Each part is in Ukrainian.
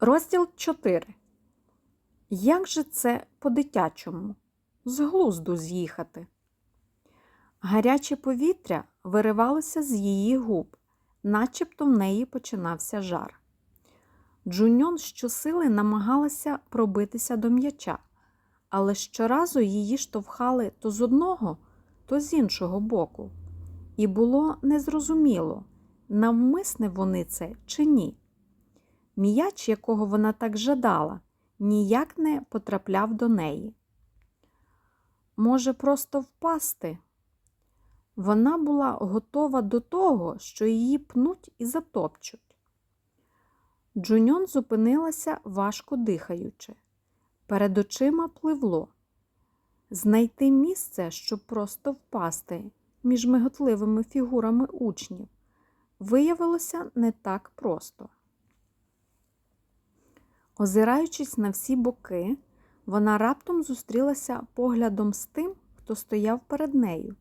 Розділ 4. Як же це по-дитячому? З глузду з'їхати. Гаряче повітря виривалося з її губ, начебто в неї починався жар. Джуньон щосили намагалася пробитися до м'яча, але щоразу її штовхали то з одного, то з іншого боку. І було незрозуміло, навмисне вони це чи ні. М'яч, якого вона так жадала, ніяк не потрапляв до неї. Може, просто впасти? Вона була готова до того, що її пнуть і затопчуть. Джуньон зупинилася, важко дихаючи. Перед очима пливло. Знайти місце, щоб просто впасти між миготливими фігурами учнів, виявилося не так просто. Озираючись на всі боки, вона раптом зустрілася поглядом з тим, хто стояв перед нею.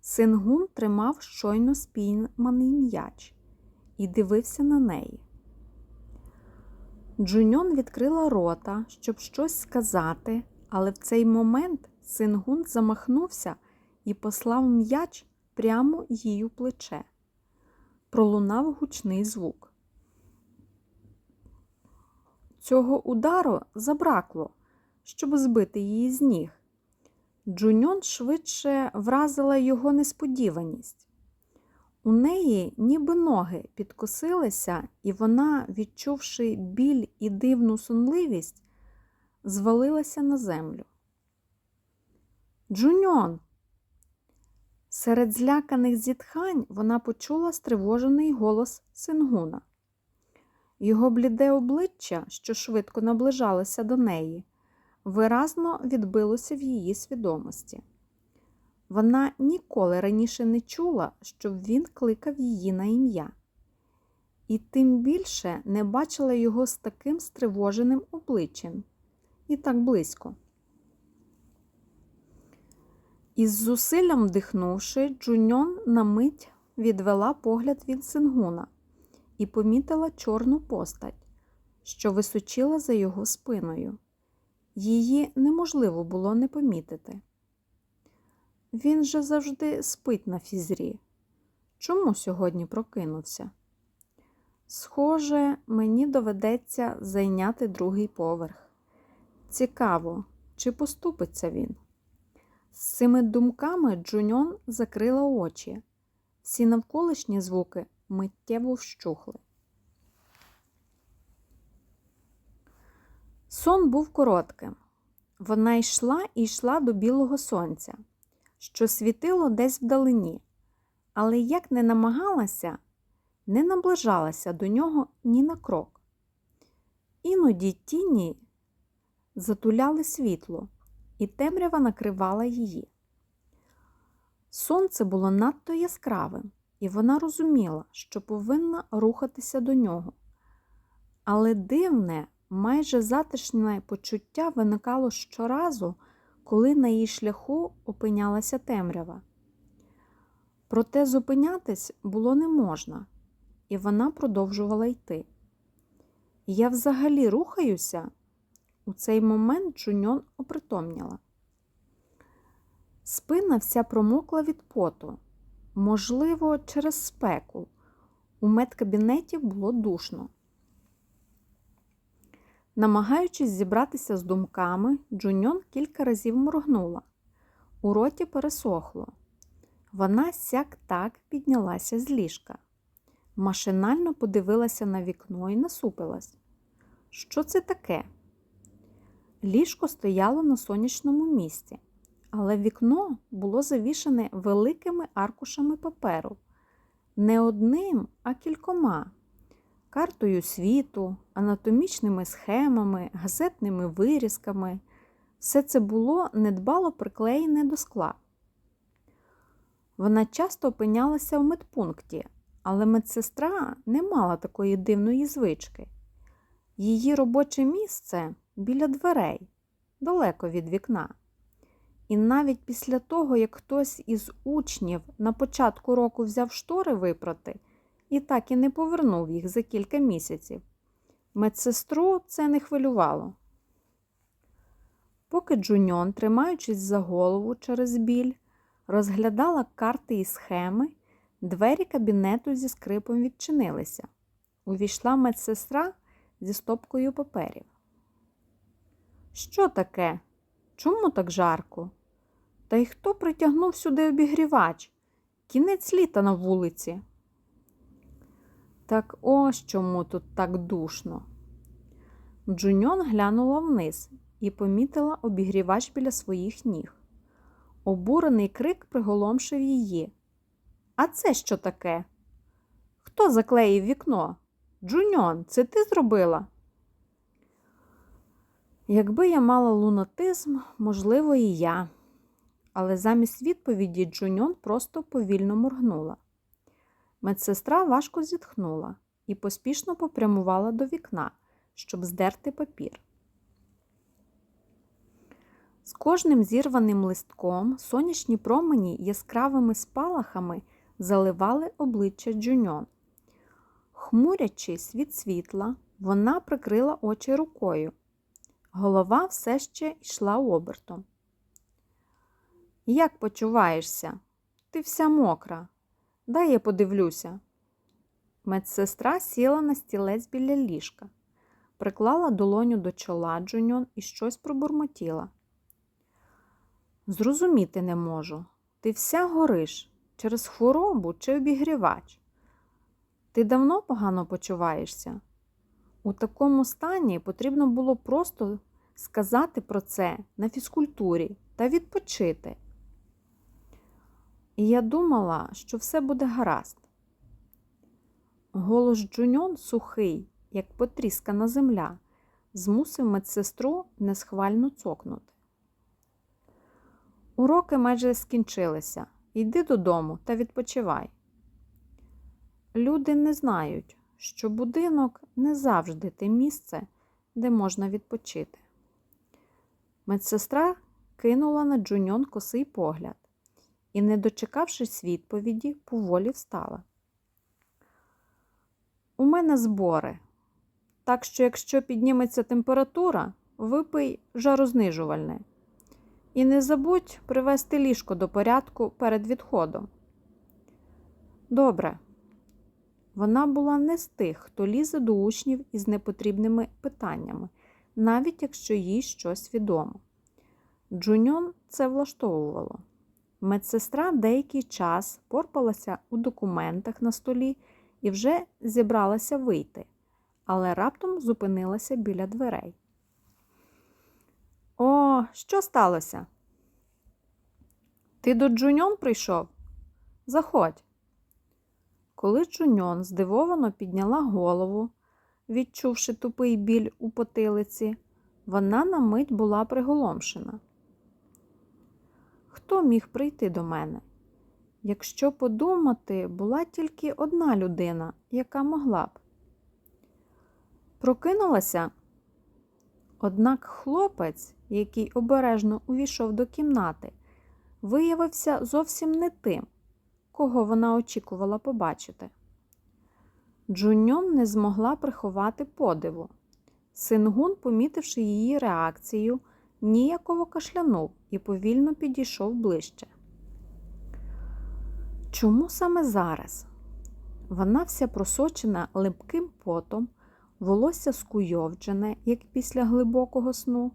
Сингун тримав щойно спійманий м'яч і дивився на неї. Джуньон відкрила рота, щоб щось сказати, але в цей момент Сингун замахнувся і послав м'яч прямо їй у плече. Пролунав гучний звук. Цього удару забракло, щоб збити її з ніг. Джуньон швидше вразила його несподіваність. У неї ніби ноги підкосилися, і вона, відчувши біль і дивну сонливість, звалилася на землю. Джуньон! Серед зляканих зітхань вона почула стривожений голос Сингуна. Його бліде обличчя, що швидко наближалося до неї, виразно відбилося в її свідомості. Вона ніколи раніше не чула, щоб він кликав її на ім'я, і тим більше не бачила його з таким стривоженим обличчям і так близько. Із зусиллям вдихнувши, Джуньон на мить відвела погляд від Сингуна і помітила чорну постать, що височила за його спиною. Її неможливо було не помітити. Він же завжди спить на фізрі. Чому сьогодні прокинувся? Схоже, мені доведеться зайняти другий поверх. Цікаво, чи поступиться він? З цими думками Джуньон закрила очі. Всі навколишні звуки миттєво вщухли. Сон був коротким. Вона йшла і йшла до білого сонця, що світило десь вдалині, але як не намагалася, не наближалася до нього ні на крок. Іноді тіні затуляли світло, і темрява накривала її. Сонце було надто яскравим, і вона розуміла, що повинна рухатися до нього. Але дивне, майже затишне почуття виникало щоразу, коли на її шляху опинялася темрява. Проте зупинятись було не можна, і вона продовжувала йти. Я взагалі рухаюся. У цей момент Джуньон опритомніла. Спина вся промокла від поту, можливо, через спеку. У медкабінеті було душно. Намагаючись зібратися з думками, Джуньон кілька разів моргнула. У роті пересохло. Вона сяк так піднялася з ліжка. Машинально подивилася на вікно і насупилась. Що це таке? Ліжко стояло на сонячному місці, але вікно було завішане великими аркушами паперу. Не одним, а кількома картою світу, анатомічними схемами, газетними вирізками. Все це було недбало приклеєне до скла. Вона часто опинялася в медпункті, але медсестра не мала такої дивної звички. Її робоче місце біля дверей, далеко від вікна. І навіть після того, як хтось із учнів на початку року взяв штори випрати і так і не повернув їх за кілька місяців, Медсестру це не хвилювало. Поки Джуньон, тримаючись за голову через біль, розглядала карти і схеми, двері кабінету зі скрипом відчинилися. Увійшла медсестра зі стопкою паперів. Що таке? Чому так жарко? Та й хто притягнув сюди обігрівач? Кінець літа на вулиці. Так ось чому тут так душно. Джуньон глянула вниз і помітила обігрівач біля своїх ніг. Обурений крик приголомшив її. А це що таке? Хто заклеїв вікно? Джуньон, це ти зробила? Якби я мала лунатизм, можливо, і я. Але замість відповіді Джуньон просто повільно моргнула. Медсестра важко зітхнула і поспішно попрямувала до вікна, щоб здерти папір. З кожним зірваним листком сонячні промені яскравими спалахами заливали обличчя Джуньон. Хмурячись від світла, вона прикрила очі рукою. Голова все ще йшла обертом. Як почуваєшся? Ти вся мокра. Дай я подивлюся. Медсестра сіла на стілець біля ліжка, приклала долоню до чола Джуньон і щось пробурмотіла. Зрозуміти не можу. Ти вся гориш через хворобу чи обігрівач. Ти давно погано почуваєшся? У такому стані потрібно було просто сказати про це на фізкультурі та відпочити. І я думала, що все буде гаразд. Голос Джуньон сухий, як потріскана земля, змусив медсестру несхвально цокнути. Уроки майже скінчилися. Йди додому та відпочивай. Люди не знають, що будинок не завжди те місце, де можна відпочити. Медсестра кинула на Джуньон косий погляд і, не дочекавшись відповіді, поволі встала. У мене збори, так що, якщо підніметься температура, випий жарознижувальне. І не забудь привести ліжко до порядку перед відходом. Добре. Вона була не з тих, хто лізе до учнів із непотрібними питаннями, навіть якщо їй щось відомо. Джуньон це влаштовувало. Медсестра деякий час порпалася у документах на столі і вже зібралася вийти, але раптом зупинилася біля дверей. О, що сталося? Ти до Джуньон прийшов? Заходь. Коли Джуньон здивовано підняла голову, відчувши тупий біль у потилиці, вона на мить була приголомшена. Хто міг прийти до мене? Якщо подумати, була тільки одна людина, яка могла б. Прокинулася. Однак хлопець, який обережно увійшов до кімнати, виявився зовсім не тим, кого вона очікувала побачити. Джуньон не змогла приховати подиву. Сингун, помітивши її реакцію, ніяково кашлянув і повільно підійшов ближче. Чому саме зараз? Вона вся просочена липким потом, волосся скуйовджене, як після глибокого сну.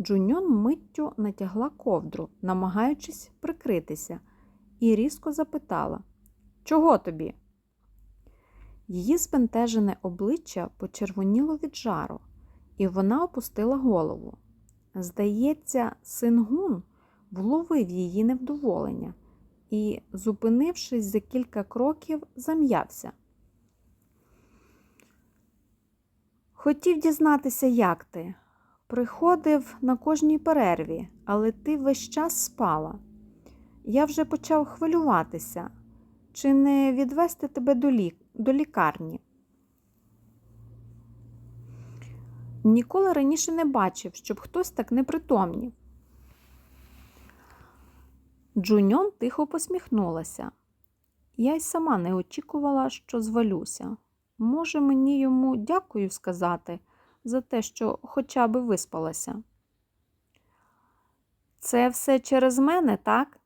Джуньон миттю натягла ковдру, намагаючись прикритися, і різко запитала Чого тобі? Її збентежене обличчя почервоніло від жару, і вона опустила голову. Здається, сингун вловив її невдоволення і, зупинившись за кілька кроків, зам'явся. Хотів дізнатися, як ти. Приходив на кожній перерві, але ти весь час спала. Я вже почав хвилюватися, чи не відвести тебе до, лік... до лікарні. Ніколи раніше не бачив, щоб хтось так не притомнів. Джуньон тихо посміхнулася. Я й сама не очікувала, що звалюся. Може, мені йому дякую сказати за те, що хоча б виспалася. Це все через мене, так?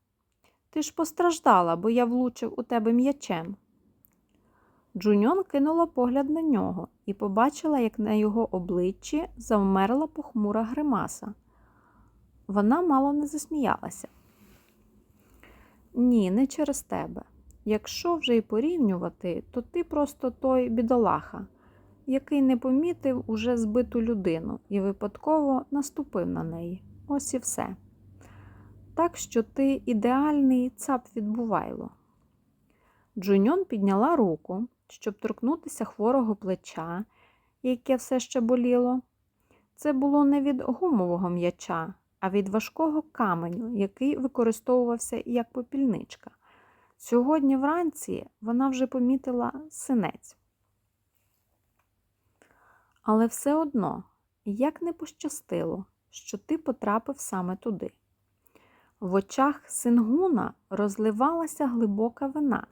Ти ж постраждала, бо я влучив у тебе м'ячем. Джуньон кинула погляд на нього і побачила, як на його обличчі завмерла похмура гримаса. Вона мало не засміялася. Ні, не через тебе. Якщо вже й порівнювати, то ти просто той бідолаха, який не помітив уже збиту людину і випадково наступив на неї. Ось і все. Так що ти ідеальний цап відбувайло. Джуньон підняла руку, щоб торкнутися хворого плеча, яке все ще боліло. Це було не від гумового м'яча, а від важкого каменю, який використовувався як попільничка. Сьогодні вранці вона вже помітила синець. Але все одно, як не пощастило, що ти потрапив саме туди. В очах Сингуна розливалася глибока вина,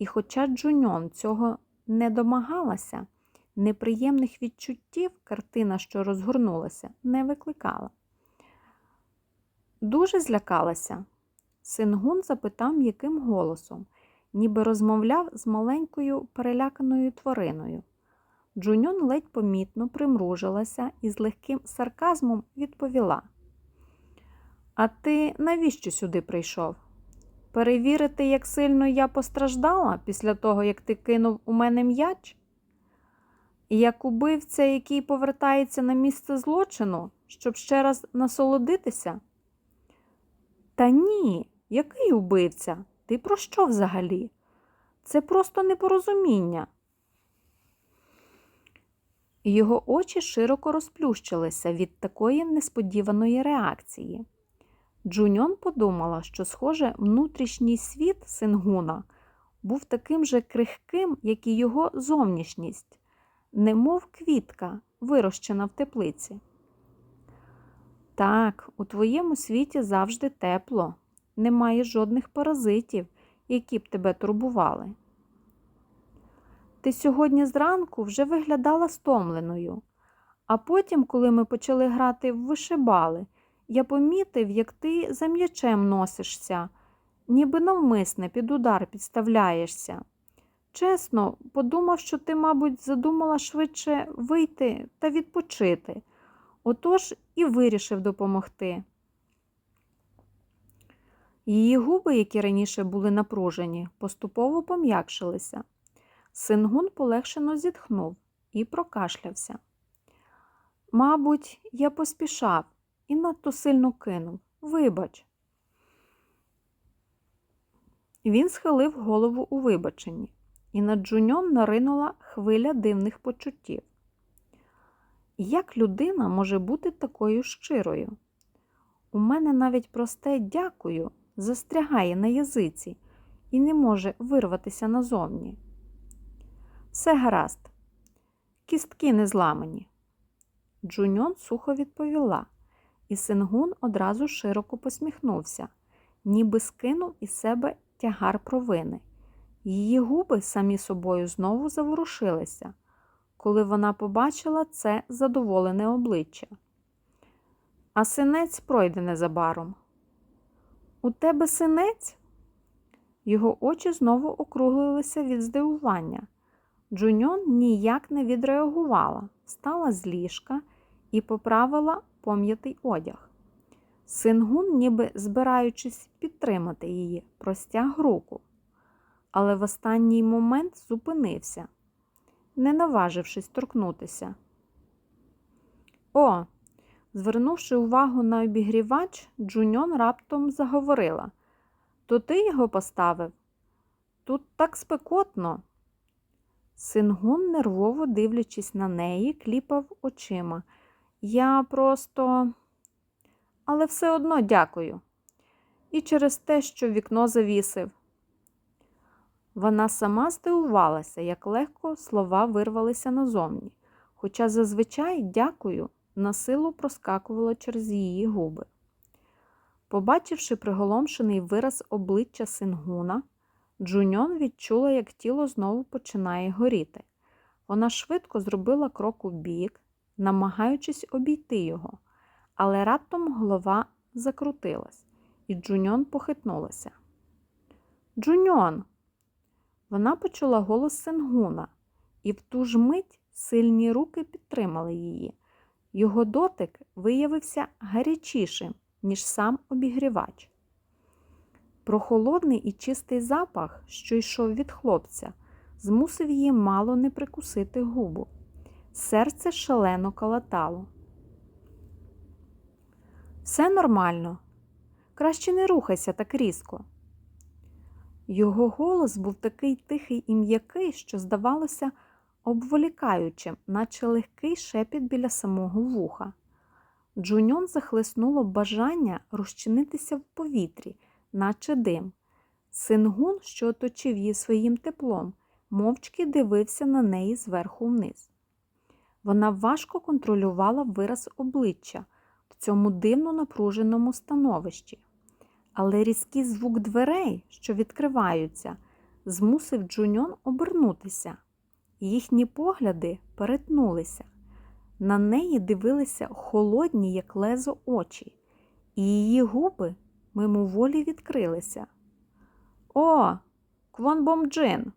і хоча Джуньон цього не домагалася, неприємних відчуттів картина, що розгорнулася, не викликала. Дуже злякалася. Сингун запитав м'яким голосом, ніби розмовляв з маленькою переляканою твариною. Джуньон ледь помітно примружилася і з легким сарказмом відповіла. А ти навіщо сюди прийшов? Перевірити, як сильно я постраждала після того, як ти кинув у мене м'яч? Як убивця, який повертається на місце злочину, щоб ще раз насолодитися? Та ні, який убивця? Ти про що взагалі? Це просто непорозуміння. Його очі широко розплющилися від такої несподіваної реакції. Джуньон подумала, що, схоже, внутрішній світ Сингуна був таким же крихким, як і його зовнішність, немов квітка, вирощена в теплиці. Так, у твоєму світі завжди тепло, немає жодних паразитів, які б тебе турбували. Ти сьогодні зранку вже виглядала стомленою, а потім, коли ми почали грати в вишибали, я помітив, як ти за м'ячем носишся, ніби навмисне під удар підставляєшся. Чесно, подумав, що ти, мабуть, задумала швидше вийти та відпочити. Отож і вирішив допомогти. Її губи, які раніше були напружені, поступово пом'якшилися. Сингун полегшено зітхнув і прокашлявся. Мабуть, я поспішав і надто сильно кинув. Вибач. Він схилив голову у вибаченні, і над Джуньон наринула хвиля дивних почуттів. Як людина може бути такою щирою? У мене навіть просте дякую застрягає на язиці і не може вирватися назовні. Все гаразд, кістки не зламані. Джуньон сухо відповіла, і Сингун одразу широко посміхнувся, ніби скинув із себе тягар провини. Її губи самі собою знову заворушилися, коли вона побачила це задоволене обличчя. А синець пройде незабаром. У тебе синець? Його очі знову округлилися від здивування. Джуньон ніяк не відреагувала, встала з ліжка і поправила пом'ятий одяг. Сингун, ніби збираючись підтримати її, простяг руку, але в останній момент зупинився, не наважившись торкнутися. О, звернувши увагу на обігрівач, Джуньон раптом заговорила То ти його поставив? Тут так спекотно. Сингун, нервово дивлячись на неї, кліпав очима. Я просто, але все одно дякую. І через те, що вікно завісив. Вона сама здивувалася, як легко слова вирвалися назовні, хоча зазвичай дякую на силу проскакувало через її губи. Побачивши приголомшений вираз обличчя Сингуна, Джуньон відчула, як тіло знову починає горіти. Вона швидко зробила крок у бік, намагаючись обійти його, але раптом голова закрутилась, і Джуньон похитнулася. Джуньон! Вона почула голос Сенгуна, і в ту ж мить сильні руки підтримали її. Його дотик виявився гарячішим, ніж сам обігрівач. Прохолодний і чистий запах, що йшов від хлопця, змусив її мало не прикусити губу. Серце шалено калатало. Все нормально. Краще не рухайся так різко. Його голос був такий тихий і м'який, що здавалося обволікаючим, наче легкий шепіт біля самого вуха. Джуньон захлеснуло бажання розчинитися в повітрі, наче дим. Сингун, що оточив її своїм теплом, мовчки дивився на неї зверху вниз. Вона важко контролювала вираз обличчя в цьому дивно напруженому становищі. Але різкий звук дверей, що відкриваються, змусив Джуньон обернутися. Їхні погляди перетнулися. На неї дивилися холодні, як лезо очі, і її губи мимоволі відкрилися. О, Квон Бомджин!